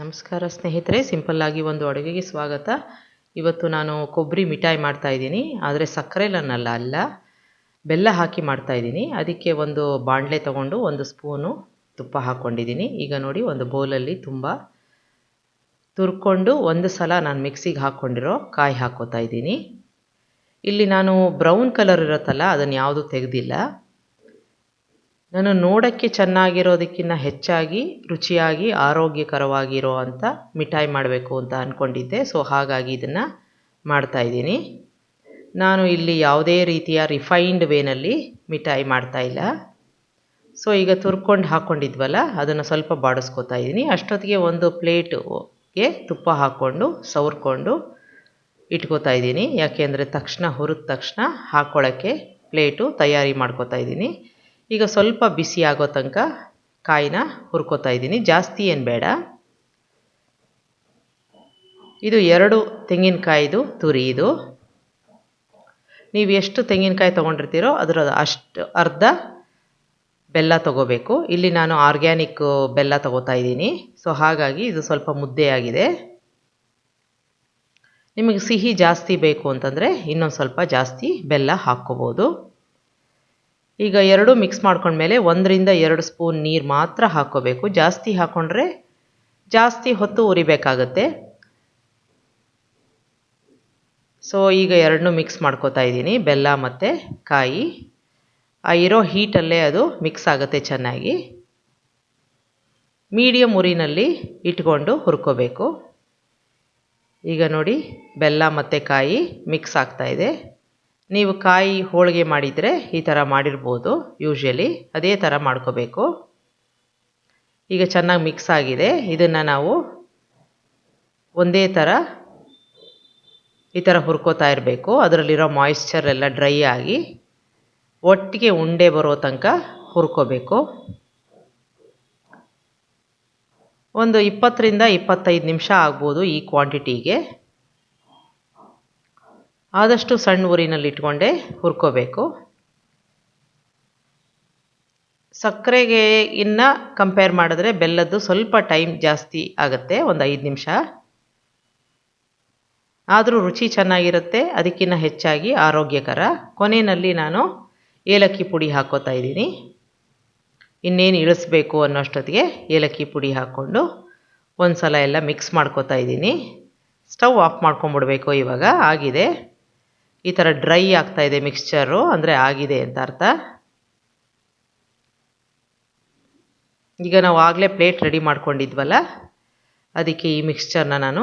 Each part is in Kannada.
ನಮಸ್ಕಾರ ಸ್ನೇಹಿತರೆ ಸಿಂಪಲ್ಲಾಗಿ ಒಂದು ಅಡುಗೆಗೆ ಸ್ವಾಗತ. ಇವತ್ತು ನಾನು ಕೊಬ್ಬರಿ ಮಿಠಾಯಿ ಮಾಡ್ತಾಯಿದ್ದೀನಿ ಆದರೆ ಸಕ್ಕರೆಲನ್ನಲ್ಲ ಅಲ್ಲ. ಬೆಲ್ಲ ಹಾಕಿ ಮಾಡ್ತಾಯಿದ್ದೀನಿ ಅದಕ್ಕೆ ಒಂದು ಬಾಣಲೆ ತಗೊಂಡು ಒಂದು ಸ್ಪೂನು ತುಪ್ಪ ಹಾಕ್ಕೊಂಡಿದ್ದೀನಿ. ಈಗ ನೋಡಿ, ಒಂದು ಬೌಲಲ್ಲಿ ತುಂಬ ತುರ್ಕೊಂಡು ಒಂದು ಸಲ ನಾನು ಮಿಕ್ಸಿಗೆ ಹಾಕ್ಕೊಂಡಿರೋ ಕಾಯಿ ಹಾಕ್ಕೋತಾ ಇದ್ದೀನಿ. ಇಲ್ಲಿ ನಾನು ಬ್ರೌನ್ ಕಲರ್ ಇರುತ್ತಲ್ಲ, ಅದನ್ನು ಯಾವುದು ತೆಗೆದಿಲ್ಲ. ನಾನು ನೋಡೋಕ್ಕೆ ಚೆನ್ನಾಗಿರೋದಕ್ಕಿಂತ ಹೆಚ್ಚಾಗಿ, ರುಚಿಯಾಗಿ, ಆರೋಗ್ಯಕರವಾಗಿರೋ ಅಂಥ ಮಿಠಾಯಿ ಮಾಡಬೇಕು ಅಂತ ಅಂದ್ಕೊಂಡಿದ್ದೆ ಸೊ ಹಾಗಾಗಿ ಇದನ್ನು ಮಾಡ್ತಾಯಿದ್ದೀನಿ ನಾನು ಇಲ್ಲಿ ಯಾವುದೇ ರೀತಿಯ ರಿಫೈನ್ಡ್ ವೇನಲ್ಲಿ ಮಿಠಾಯಿ ಮಾಡ್ತಾಯಿಲ್ಲ ಸೊ ಈಗ ತುರ್ಕೊಂಡು ಹಾಕ್ಕೊಂಡಿದ್ವಲ್ಲ ಅದನ್ನು ಸ್ವಲ್ಪ ಬಾಡಿಸ್ಕೊತಾ ಇದ್ದೀನಿ. ಅಷ್ಟೊತ್ತಿಗೆ ಒಂದು ಪ್ಲೇಟ್ಗೆ ತುಪ್ಪ ಹಾಕ್ಕೊಂಡು, ಸವರ್ಕೊಂಡು ಇಟ್ಕೋತಾ ಇದ್ದೀನಿ. ಯಾಕೆಂದರೆ ತಕ್ಷಣ, ಹುರಿದ ತಕ್ಷಣ ಹಾಕ್ಕೊಳ್ಳೋಕ್ಕೆ ಪ್ಲೇಟು ತಯಾರಿ ಮಾಡ್ಕೋತಾ ಇದ್ದೀನಿ. ಈಗ ಸ್ವಲ್ಪ ಬಿಸಿ ಆಗೋ ತನಕ ಕಾಯಿನ ಹುರ್ಕೋತಾ ಇದ್ದೀನಿ. ಜಾಸ್ತಿ ಏನು ಬೇಡ. ಇದು ಎರಡು ತೆಂಗಿನಕಾಯಿದು ತುರಿ ಇದು. ನೀವು ಎಷ್ಟು ತೆಂಗಿನಕಾಯಿ ತೊಗೊಂಡಿರ್ತೀರೋ ಅದರ ಅಷ್ಟು ಅರ್ಧ ಬೆಲ್ಲ ತೊಗೋಬೇಕು. ಇಲ್ಲಿ ನಾನು ಆರ್ಗ್ಯಾನಿಕ್ ಬೆಲ್ಲ ತೊಗೋತಾ ಇದ್ದೀನಿ. ಸೊ ಹಾಗಾಗಿ ಇದು ಸ್ವಲ್ಪ ಮುದ್ದೆಯಾಗಿದೆ. ನಿಮಗೆ ಸಿಹಿ ಜಾಸ್ತಿ ಬೇಕು ಅಂತಂದರೆ ಇನ್ನೊಂದು ಸ್ವಲ್ಪ ಜಾಸ್ತಿ ಬೆಲ್ಲ ಹಾಕ್ಕೋಬೋದು. ಈಗ ಎರಡು ಮಿಕ್ಸ್ ಮಾಡ್ಕೊಂಡ್ಮೇಲೆ ಒಂದರಿಂದ ಎರಡು ಸ್ಪೂನ್ ನೀರು ಮಾತ್ರ ಹಾಕ್ಕೋಬೇಕು ಜಾಸ್ತಿ ಹಾಕ್ಕೊಂಡ್ರೆ ಜಾಸ್ತಿ ಹೊತ್ತು ಉರಿಬೇಕಾಗತ್ತೆ. ಸೊ ಈಗ ಎರಡನ್ನೂ ಮಿಕ್ಸ್ ಮಾಡ್ಕೋತಾ ಇದ್ದೀನಿ. ಬೆಲ್ಲ ಮತ್ತು ಕಾಯಿ. ಆ, ಇರೋ ಹೀಟಲ್ಲೇ ಅದು ಮಿಕ್ಸ್ ಆಗುತ್ತೆ ಚೆನ್ನಾಗಿ. ಮೀಡಿಯಮ್ ಉರಿನಲ್ಲಿ ಇಟ್ಕೊಂಡು ಹುರ್ಕೋಬೇಕು. ಈಗ ನೋಡಿ, ಬೆಲ್ಲ ಮತ್ತು ಕಾಯಿ ಮಿಕ್ಸ್ ಆಗ್ತಾಯಿದೆ ನೀವು ಕಾಯಿ ಹೋಳಿಗೆ ಮಾಡಿದರೆ ಈ ಥರ ಮಾಡಿರ್ಬೋದು ಯೂಶ್ವಲಿ ಅದೇ ಥರ ಮಾಡ್ಕೋಬೇಕು. ಈಗ ಚೆನ್ನಾಗಿ ಮಿಕ್ಸ್ ಆಗಿದೆ. ಇದನ್ನು ನಾವು ಒಂದೇ ಥರ ಈ ಥರ ಹುರ್ಕೋತಾ ಇರಬೇಕು. ಅದರಲ್ಲಿರೋ ಮಾಯಿಶ್ಚರ್ ಎಲ್ಲ ಡ್ರೈ ಆಗಿ ಒಟ್ಟಿಗೆ ಉಂಡೆ ಬರೋ ತನಕ ಹುರ್ಕೋಬೇಕು. ಒಂದು ಇಪ್ಪತ್ತರಿಂದ ಇಪ್ಪತ್ತೈದು ನಿಮಿಷ ಆಗ್ಬೋದು ಈ ಕ್ವಾಂಟಿಟಿಗೆ ಆದಷ್ಟು ಸಣ್ಣ ಊರಿನಲ್ಲಿ ಇಟ್ಕೊಂಡೆ ಹುರ್ಕೋಬೇಕು. ಸಕ್ಕರೆಗೆ ಇನ್ನು ಕಂಪೇರ್ ಮಾಡಿದ್ರೆ ಬೆಲ್ಲದ್ದು ಸ್ವಲ್ಪ ಟೈಮ್ ಜಾಸ್ತಿ ಆಗುತ್ತೆ, ಒಂದು ಐದು ನಿಮಿಷ. ಆದರೂ ರುಚಿ ಚೆನ್ನಾಗಿರುತ್ತೆ ಅದಕ್ಕಿಂತ ಹೆಚ್ಚಾಗಿ ಆರೋಗ್ಯಕರ. ಕೊನೆಯಲ್ಲಿ ನಾನು ಏಲಕ್ಕಿ ಪುಡಿ ಹಾಕೋತಾ ಇದ್ದೀನಿ. ಇನ್ನೇನು ಇಳಿಸ್ಬೇಕು ಅನ್ನೋಷ್ಟೊತ್ತಿಗೆ ಏಲಕ್ಕಿ ಪುಡಿ ಹಾಕ್ಕೊಂಡು ಒಂದು ಸಲ ಎಲ್ಲ ಮಿಕ್ಸ್ ಮಾಡ್ಕೋತಾ ಇದ್ದೀನಿ. ಸ್ಟವ್ ಆಫ್ ಮಾಡ್ಕೊಂಬಿಡ್ಬೇಕು ಇವಾಗ, ಆಗಿದೆ. ಈ ಥರ ಡ್ರೈ ಆಗ್ತಾ ಇದೆ ಮಿಕ್ಸ್ಚರು ಅಂದರೆ ಆಗಿದೆ ಅಂತ ಅರ್ಥ. ಈಗ ನಾವು ಆಗಲೇ ಪ್ಲೇಟ್ ರೆಡಿ ಮಾಡ್ಕೊಂಡಿದ್ವಲ್ಲ, ಅದಕ್ಕೆ ಈ ಮಿಕ್ಸ್ಚರ್ನ ನಾನು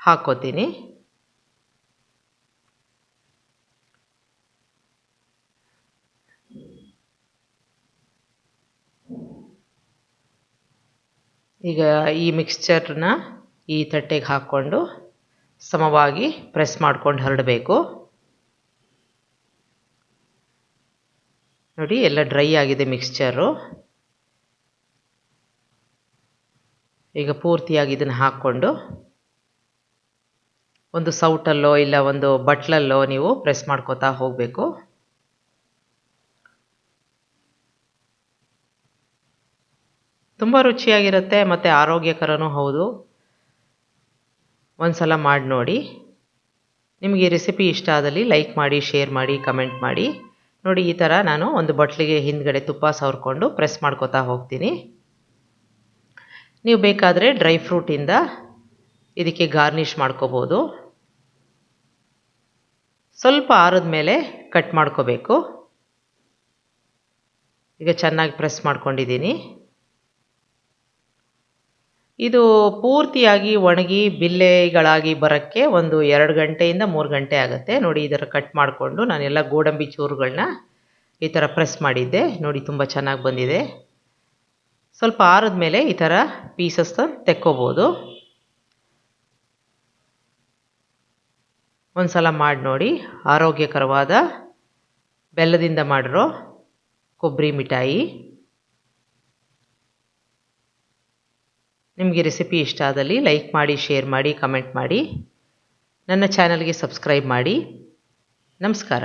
ಹಾಕೋತೀನಿ. ಈಗ ಈ ಮಿಕ್ಸ್ಚರ್ನ ಈ ತಟ್ಟೆಗೆ ಹಾಕ್ಕೊಂಡು ಸಮವಾಗಿ ಪ್ರೆಸ್ ಮಾಡ್ಕೊಂಡು ಹರಡಬೇಕು. ನೋಡಿ, ಎಲ್ಲ ಡ್ರೈ ಆಗಿದೆ ಮಿಕ್ಸ್ಚರು ಈಗ ಪೂರ್ತಿಯಾಗಿ ಇದನ್ನು ಹಾಕ್ಕೊಂಡು ಒಂದು ಸೌಟಲ್ಲೋ ಇಲ್ಲ ಒಂದು ಬಟ್ಲಲ್ಲೋ ನೀವು ಪ್ರೆಸ್ ಮಾಡ್ಕೋತಾ ಹೋಗಬೇಕು. ತುಂಬ ರುಚಿಯಾಗಿರುತ್ತೆ ಮತ್ತು ಆರೋಗ್ಯಕರನೂ ಹೌದು. ಒಂದು ಸಲ ಮಾಡಿ ನೋಡಿ ನಿಮಗೆ ರೆಸಿಪಿ ಇಷ್ಟ ಆದಲ್ಲಿ ಲೈಕ್ ಮಾಡಿ ಶೇರ್ ಮಾಡಿ ಕಮೆಂಟ್ ಮಾಡಿ. ನೋಡಿ, ಈ ಥರ ನಾನು ಒಂದು ಬಟ್ಲಿಗೆ ಹಿಂದ್ಗಡೆ ತುಪ್ಪ ಸವರ್ಕೊಂಡು ಪ್ರೆಸ್ ಮಾಡ್ಕೋತಾ ಹೋಗ್ತೀನಿ. ನೀವು ಬೇಕಾದರೆ ಡ್ರೈ ಫ್ರೂಟಿಂದ ಇದಕ್ಕೆ ಗಾರ್ನಿಷ್ ಮಾಡ್ಕೋಬೋದು. ಸ್ವಲ್ಪ ಆರಿದ ಮೇಲೆ ಕಟ್ ಮಾಡ್ಕೋಬೇಕು. ಈಗ ಚೆನ್ನಾಗಿ ಪ್ರೆಸ್ ಮಾಡ್ಕೊಂಡಿದ್ದೀನಿ. ಇದು ಪೂರ್ತಿಯಾಗಿ ಒಣಗಿ ಬಿಲ್ಲೆಗಳಾಗಿ ಬರೋಕ್ಕೆ ಒಂದು ಎರಡು ಗಂಟೆಯಿಂದ ಮೂರು ಗಂಟೆ ಆಗುತ್ತೆ. ನೋಡಿ, ಇದರ ಕಟ್ ಮಾಡಿಕೊಂಡು ನಾನೆಲ್ಲ ಗೋಡಂಬಿ ಚೂರುಗಳನ್ನ ಈ ಥರ ಪ್ರೆಸ್ ಮಾಡಿದ್ದೆ. ನೋಡಿ, ತುಂಬ ಚೆನ್ನಾಗಿ ಬಂದಿದೆ. ಸ್ವಲ್ಪ ಆರಿದ ಮೇಲೆ ಈ ಥರ ಪೀಸಸ್ ತೆಕ್ಕೋಬೋದು. ಒಂದು ಸಲ ಮಾಡಿ ನೋಡಿ. ಆರೋಗ್ಯಕರವಾದ ಬೆಲ್ಲದಿಂದ ಮಾಡಿರೋ ಕೊಬ್ಬರಿ ಮಿಠಾಯಿ. ನಿಮಗೆ ರೆಸಿಪಿ ಇಷ್ಟ ಆದಲ್ಲಿ ಲೈಕ್ ಮಾಡಿ ಶೇರ್ ಮಾಡಿ ಕಮೆಂಟ್ ಮಾಡಿ. ನನ್ನ ಚಾನಲ್ಗೆ ಸಬ್ಸ್ಕ್ರೈಬ್ ಮಾಡಿ. ನಮಸ್ಕಾರ.